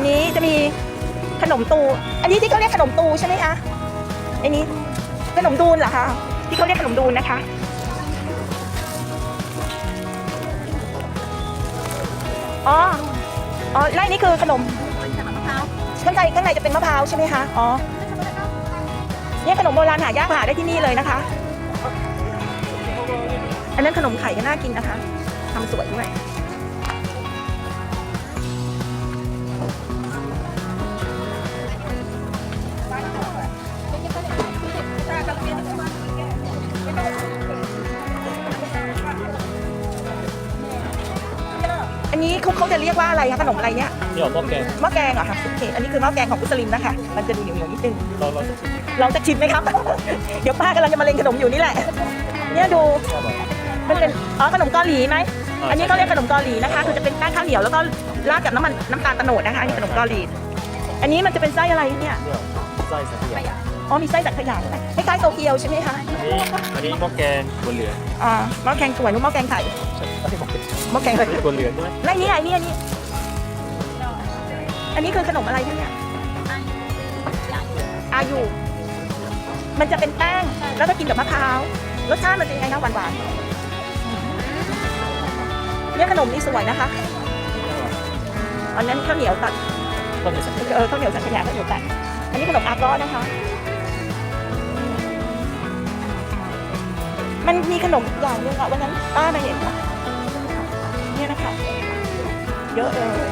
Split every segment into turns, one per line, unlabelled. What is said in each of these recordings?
นนี้
จะมีขนมตู อันนี้ที่เขาเรียกขนมตูใช่ไหมคะอันนี้ขนมดูนเหรอคะที่เขาเรียกขนมดูนนะคะ อ๋อ อ๋อไล่นี่คือขนมข้างในข้างในจะเป็นมะพร้าวใช่ไหมคะ อ๋อเนี่ยขนมโบราณหายากหาได้ที่นี่เลยนะคะ อันนั้นขนมไข่ก็น่ากินนะคะทำสวยด้วย นนี้เขาเขาจะเรียกว่าอะไรคะขนมอะไรเนี่ย
นี่ออกหม้อแกง
หม้อแกงเหรอคะโอเคอันนี้คือหม้อแกงของมุสลิมนะคะ มันจะดูเหนียวๆนิดนึง
เราเราจะชิม
ลองจะชิมไหมครับ เดี๋ยวป้ากำลังจะมาเล็งขนมอยู่นี่แหละ เนี่ยดู
ว่าแบบ
มันเป็น อ๋อ ขนมเกาหลีไหม
อ่า
อันนี้เขาเรียกขนมเกาหลีนะคะ คือจะเป็นแป้งข้าวเหนียวแล้วก็ราดกับน้ำมันน้ำตาลโตะโนดนะคะ อันนี้ขนมเกาหลี อันนี้มันจะเป็นไส้อะไรเนี่ย
เนี่ยไส้สังขยา
อ๋อมีไส้สังขยาด้วยคล้ายๆโตเกียวใช่ไหมคะ
อันนี้อันนี้หม้อแกงถั่วเหลือง
อ่าหม้อแกงสวยหรือหม้อแกงไข่
ใช่ไม่ใช่หม้อแกง
หม้อแกงอะไร
ถั่วเหลืองใช่ไหม
แล้วนี่ไงนี่อันนี้ อันนี้คือขนมอะไรคะเนี่ยอายุมันจะเป็นแป้งแล้วก็กินกับมะพร้าวรสชาติมันเป็นยังไงนะหวานหวานๆเนี่ยขนมนี่สวยนะคะอันนั้นข้าวเหนียวตัด
ก็มีสังขยา
เออข้าวเหนียวสังขยาข้าวเหนียวตัดอันนี้ขนมอาก้อนะคะ มันมีขนมอีกอย่างนึงอะวันนั้นป้ามาเห็นนะเนี่ยนะคะ เยอะเลย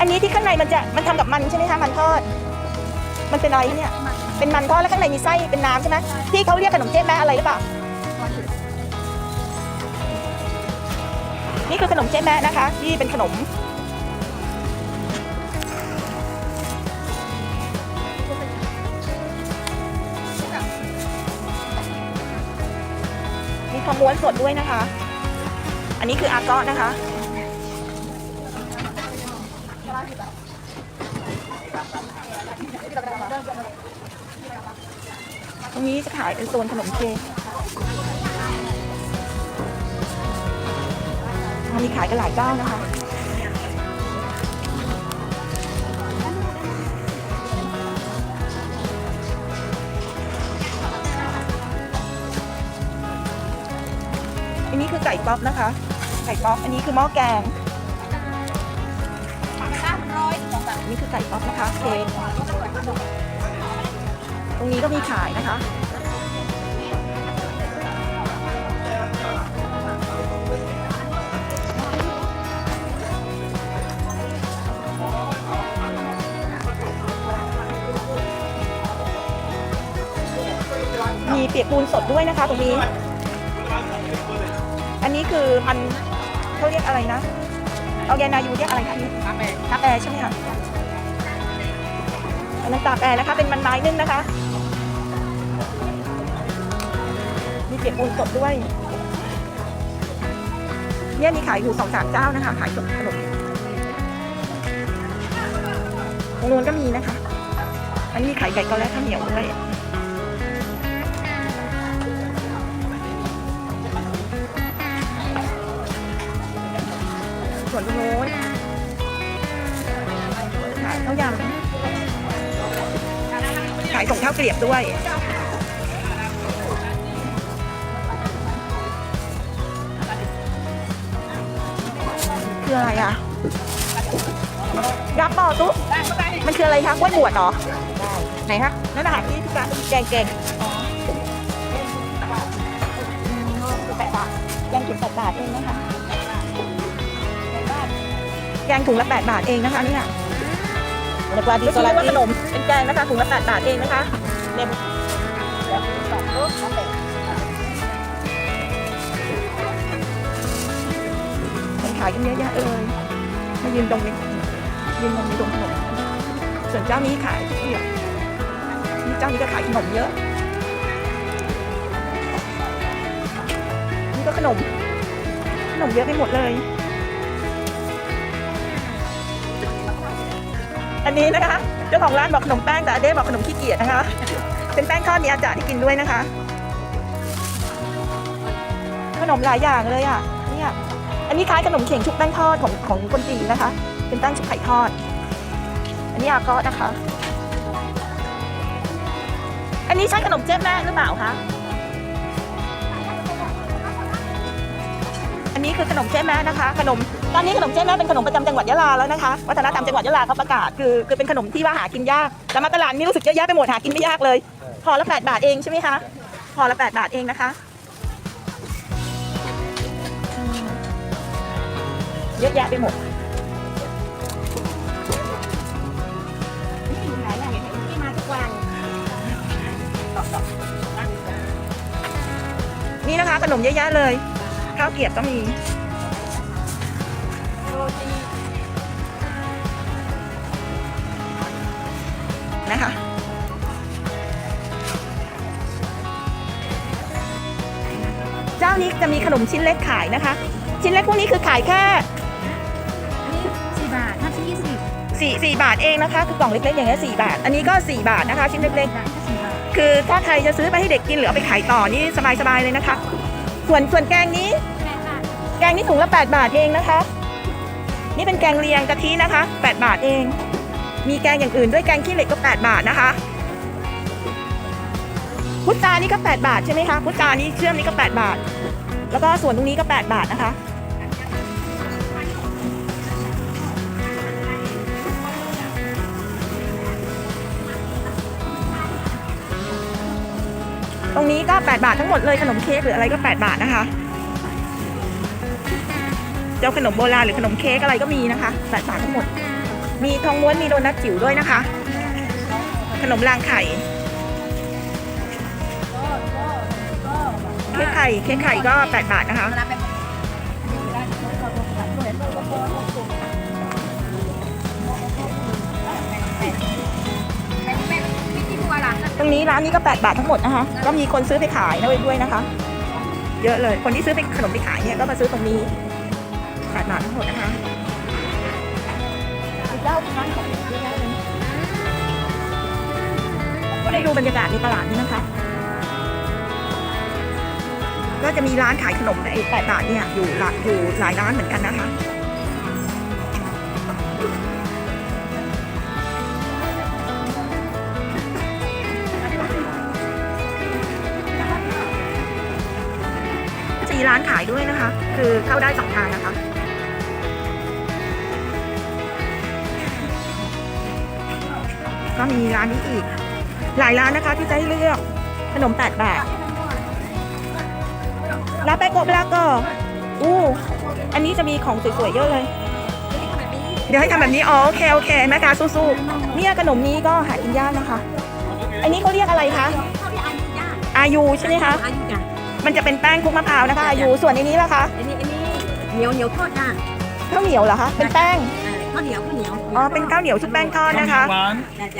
อันนี้ที่ข้างในมันจะมันทำกับมันใช่ไหมคะมันทอด มันเป็นอะไรเนี่ย เป็นมันทอดแล้วข้างในมีไส้เป็นน้ำใช่ไหมที่เขาเรียกขนมเจ๊แม่อะไรหรือเปล่า นี่คือขนมเจ๊แม่นะคะ ที่เป็นขนม มีขม้วนสดด้วยนะคะ อันนี้คืออาร์กอนะคะตรงนี้จะขายเป็นโซนขนมเค้ กอันนี้ขายกันหลายเจ้านะคะอันนี้คือไก่ป๊อปนะคะ ไก่ป๊อปอันนี้คือหม้อแกงนนี้คือไก่ป๊อปนะคะเค้กตรงนี้ก็มีขายนะคะ เปียกปูนสดด้วยนะคะตรงนี้ อันนี้คือมันเขาเรียกอะไรนะเอาแกนายูเรียกอะไรคะนี่ทับแอร์ทับแอร์ใช่ไหมคะอันนั้นตาแอร์นะคะ เป็นมันไม้นึ่งนะคะ มีเปียกปูนสดด้วย เนี่ยมีขายอยู่สองสามเจ้านะคะ ขายสดขนมตรงนู้นก็มีนะคะ อันนี้ขายไก่กอและข้าวเหนียวด้วย ส่วนตรงนู้นขายข้าวยำขายส่งข้าวเกลียบด้วยคืออะไรอะยับป่อตุ๊มันคืออะไรคะกล้วยบวชเหรอ ไหนคะนั่นอาหารที่พี่การแกงแกงแปดบาทแกงถุงแปดบาทเองนะคะ งถุงละแปดบาทเองนะคะเนี่ย
แล้วก็
ไม่
ที่
ใช่
สลัด
ว่า
ที่
ขนมเป็นแกงนะคะถุงละแปดบาทเองนะคะเต็มคนขายกันเยอะแยะเลยมายืนตรงนี้ยืนตรงนี้ตรงขนมส่วนเจ้านี้ขายทุกอย่างนี่เจ้านี้ก็ขายขนมเยอะนี่ก็ขนมนมเยอะไปหมดเลย อันนี้นะคะเจ้าของร้านบอกขนมแป้งแต่อเด้บอกขนมขี้เกียจนะคะ เป็นแป้งทอดมีอาจารย์ที่กินด้วยนะคะ ขนมหลายอย่างเลยอะเนี่ยอันนี้คล้ายขนมเข่งชุบแป้งทอดของของคนจีนนะคะ เป็นแป้งชุบไข่ทอด อันนี้อาก็นะคะ อันนี้ใช่ขนมเจ๊แม่หรือเปล่าคะอันนี้คือขนมเจ๊แม่นะคะ ขนม ตอนนี้ขนมเจ๊แม่เป็นขนมประจำจังหวัดยะลาแล้วนะคะ วัฒนธรรมจังหวัดยะลาเขาประกาศคือคือเป็นขนมที่ว่าหากินยากแต่มาตลาดนี้รู้สึกเยอะแยะไปหมดหากินไม่ยากเลยห่อละแปดบาทเองใช่ไหมคะห่อละแปดบาทเองนะคะอืมเยอะแยะไปหมด
หลายอย่างที่มาทุกวัน
นี่นะคะขนมเยอะแยะเลย ข้าวเกรียบก็มี เจ้านี้จะมีขนมชิ้นเล็กขายนะคะ ชิ้นเล็กพวกนี้คือขายแค่
สี่บาทห้าชิ้นยี่สิบ
สี่สี่บาทเองนะคะ คือกล่องเล็กๆอย่างเงี้ยสี่บาท อันนี้ก็สี่บาทนะคะ ชิ้นเล็กๆ
บาทสี่บาท
คือถ้าใครจะซื้อไปให้เด็กกินหรือเอาไปขายต่อนี่สบายๆเลยนะคะ ส่วนส่วนแกงนี้ แกงนี่ถุงละ8บาทเองนะคะ นี่เป็นแกงเลียงกะทินะคะ8บาทเอง มีแกงอย่างอื่นด้วยแกงขี้เหล็กก็8บาทนะคะ พุทรานี่ก็ 8 บาทใช่ไหมคะพุทรานี่เชื่อมนี่ก็ 8 บาท แล้วก็ส่วนตรงนี้ก็ 8 บาทนะคะ ตรงนี้ก็ 8 บาททั้งหมดเลยขนมเค้กหรืออะไรก็ 8 บาทนะคะเจ้าขนมโบราณหรือขนมเค้กอะไรก็มีนะคะ8บาททั้งหมด มีทองม้วนมีโดนัทจิ๋วด้วยนะคะ ขนมรางไข่ ค้กไข่เค้กไข่ก็8บาทนะคะ ตรงนี้ร้านนี้ก็8บาททั้งหมดนะคะ ก็มีคนซื้อไปขายด้วยด้วยนะคะ เยอะเลย คนที่ซื้อไปขนมไปขายเนี่ยก็มาซื้อตรงนี้8บาททั้งหมดนะคะเจ้าร้านของเยอะแยะเลยก็ได้ดูบรรยากาศในตลาดนี้นะคะ ก็จะมีร้านขายขนมไอ้8บาทเนี่ยอยู่หลายอยู่หลายร้านเหมือนกันนะคะจะมีร้านขายด้วยนะคะ คือเข้าได้สองทางนะคะ ก็มีร้านนี้อีก หลายร้านนะคะที่จะให้เลือกขนม8บาทลาไปโกะลาก็อู้อันนี้จะมีของสวยๆเยอะเลย เดี๋ยวให้ทำแบบนี้ อ๋อ โอเค โอเคแม่ค้าสู้ๆ เนี่ยขนมนี้ก็หากินยากนะคะ อันนี้เขาเรียกอะไรคะอายูใช่ไหมคะ
อายุจ้ะ
มันจะเป็นแป้งคลุกมะพร้าวนะคะอายูส่วนในนี้ล่ะคะ
อันนี้อันนี้เหนียวเหนียวทอดจ้ะ
ข้าวเหนียวเหรอคะ เป็นแป้ง
ข้าวเหนียวข้าวเหนียว
อ๋อ เป็นข้าวเหนียวชุบแป้งทอดนะคะ
หวาน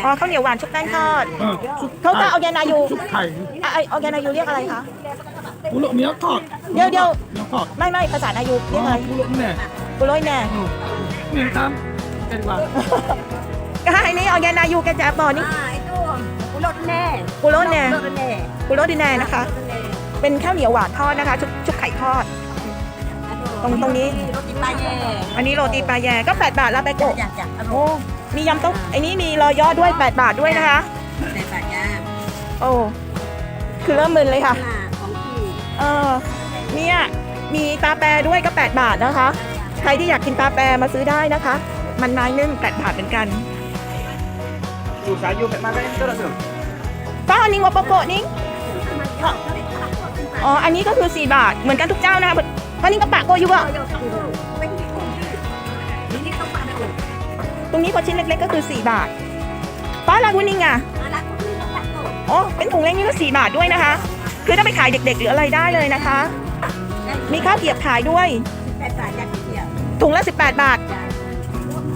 อ๋อ ข้าวเหนียวหวานชุบแป้งทอด
เออชุบ
เขาจะเอาแกนายู
ชุบไข่
อะไอออร์แกนายูเรียกอะไรคะ
กุหลาบเนี้ยทอด
เดี๋ยวเดี๋ยว
เนี้ยทอด
ไม่ไม่ภาษานายูเรียกอะไร
กุหลาบเนี่ย
กุโรยแน่
เออเนี่ยทำกันดีกว่า
ก็ให้นี่ออร์แกนายูแกจะบอกนี่
อ่าไอ้ตัวกุหลาบแน่
กุโรแน่
กุหลาบแน่
กุโรดิแน่นะคะ เป็นข้าวเหนียวหวานทอดนะคะ ชุบชุบไข่ทอด ตรงตรงนี้
รถติดปลาแย่
อันนี้โรตีปลาแยก็8บาทลาไปโกะ
จ้ะจ้ะอร่
โอ้
อย
มียำเต้าไอ้นี่มีรอยย่อด้วย 8 บาทด้วยนะคะ
แต่ปลาย่าง
โอ้คือเริ่มมึนเลยค่ะ
หน้าของพี่
เออเนี่ยมีปลาแปรด้วยก็ 8 บาทนะคะ ใครที่อยากกินปลาแปรมาซื้อได้นะคะ มันไม้นึ่ง8บาทเหมือนกัน
อยู่สายอยู่แบบมาเป็นตัวละสิ
ป้านิงวาโปโกะนิงอ๋ออันนี้ก็คือ 4 บาทเหมือนกันทุกเจ้านะคะป้านิงกับปะโกอยู่วะ
เป็นที่คุ้มที่นี่ต้องปลาดุก
ตรงนี้พอชิ้นเล็กๆก็คือ 4 บาทป้าลากุนิงอะ
มาแล้วคุณนี่ต้องปลาดุก
อ๋อเป็นถุงเล็กนี่ก็ 4 บาทด้วยนะคะ คือถ้าไปขายเด็ก ๆ หรืออะไรได้เลยนะคะ มีข้าวเกรียบขายด้วย
แต่ปลาย่างเดียว
ถุงละ 18 บาท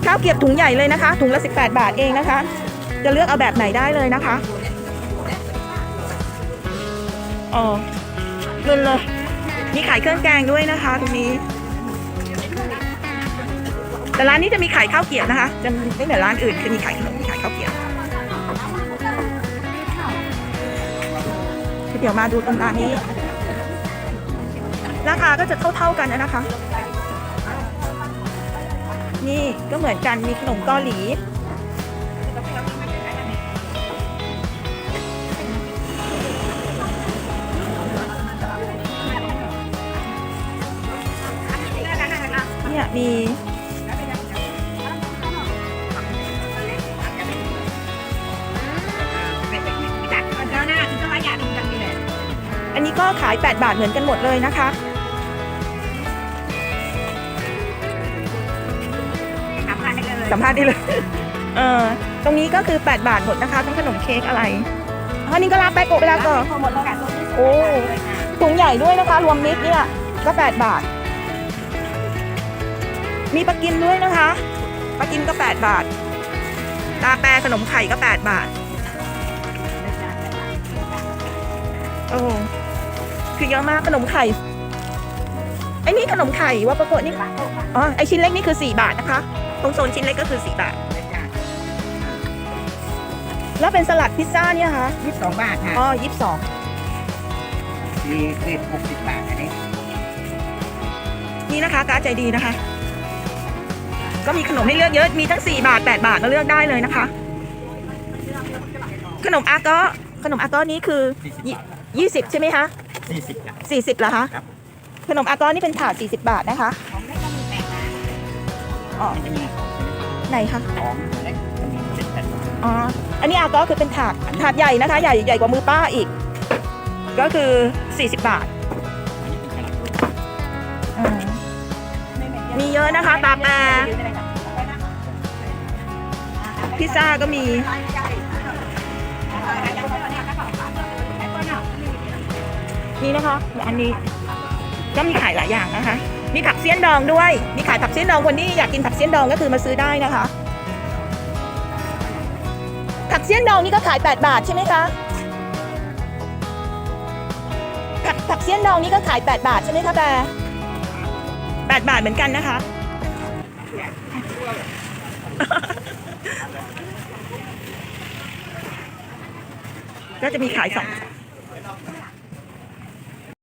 ข้าวเกรียบถุงใหญ่เลยนะคะ ถุงละ 18 บาทเองนะคะ จะเลือกเอาแบบไหนได้เลยนะคะอ๋อนุ่นเลยมีขายเครื่องแกงด้วยนะคะตรงนี้ แต่ร้านนี้จะมีขายข้าวเกรี๊ยวนะคะ จะไม่เหมือนร้านอื่นคือมีขายขนมมีขายข้าวเกรี๊ยว เดี๋ยวมาดูตรงร้านนี้ ราคาก็จะเท่าๆกันนะคะ นี่ก็เหมือนกันมีขนมเกาหลี เนี่ยมี อันนี้ก็ขาย 8 บาทเหมือนกันหมดเลยนะคะ
ถามพาได้เลย
สัมภาษณ์ได้เลย เออตรงนี้ก็คือ 8 บาทหมดนะคะทั้งขนมเค้กอะไรอันนี้ก็ลาไปโกะไปลาก็
หมดแล้วค่ะ
โอ้ถุงใหญ่ด้วยนะคะ รวมมิตรเนี่ยก็ 8 บาท มีปลากินด้วยนะคะปลากินก็ 8 บาท ตาแปรขนมไข่ก็ 8 บาท โอ้ คือเยอะมากขนมไข่ไอ้นี่ขนมไข่ว่าปรากฏนี่อ๋อไอชิ้นเล็กนี่คือ 4 บาทนะคะ ตรงโซนชิ้นเล็กก็คือ 4 บาท แล้วเป็นสลัดพิซซ่าเนี่ยคะ
ยี่สิบสองบาทค่ะ
อ๋อยี่สิบสอง
มีเศษหกสิบบาทอันนี้
นี่นะคะการดใจดีนะคะ ก็มีขนมให้เลือกเยอะมีทั้ง 4 บาท 8 บาทมาเลือกได้เลยนะคะ ขนมอาเกาะขนมอาเกาะนี้คือยี่สิบใช่ไหมคะ
สี่สิบครับ
สี่สิบเหรอคะ
ครับ
ขนมอาเกาะนี่เป็นถาดสี่สิบบาทนะคะ
ของเล็กก็มีแปดบาท
อ๋อ
มันจะมี
ไหนคะ
ของเล็กจะมีเป็นแผ่น
อ๋อ อันนี้อาเกาะคือเป็นถาดถาดใหญ่นะคะ ใหญ่ใหญ่กว่ามือป้าอีก ก็คือ40บาท
อันนี้เป็นขนาดตัว
อ่ามีเยอะนะคะตาแปร พิซซ่าก็มี นี่นะคะ อันนี้ก็มีขายหลายอย่างนะคะ มีผักเสี้ยนดองด้วย มีขายผักเสี้ยนดองคนที่อยากกินผักเสี้ยนดองก็คือมาซื้อได้นะคะ ผักเสี้ยนดองนี่ก็ขาย 8 บาทใช่ไหมคะผักผักเสี้ยนดองนี่ก็ขาย 8 บาทใช่ไหมคะแบร8บาทเหมือนกันนะคะ ก็จะมีขายสอง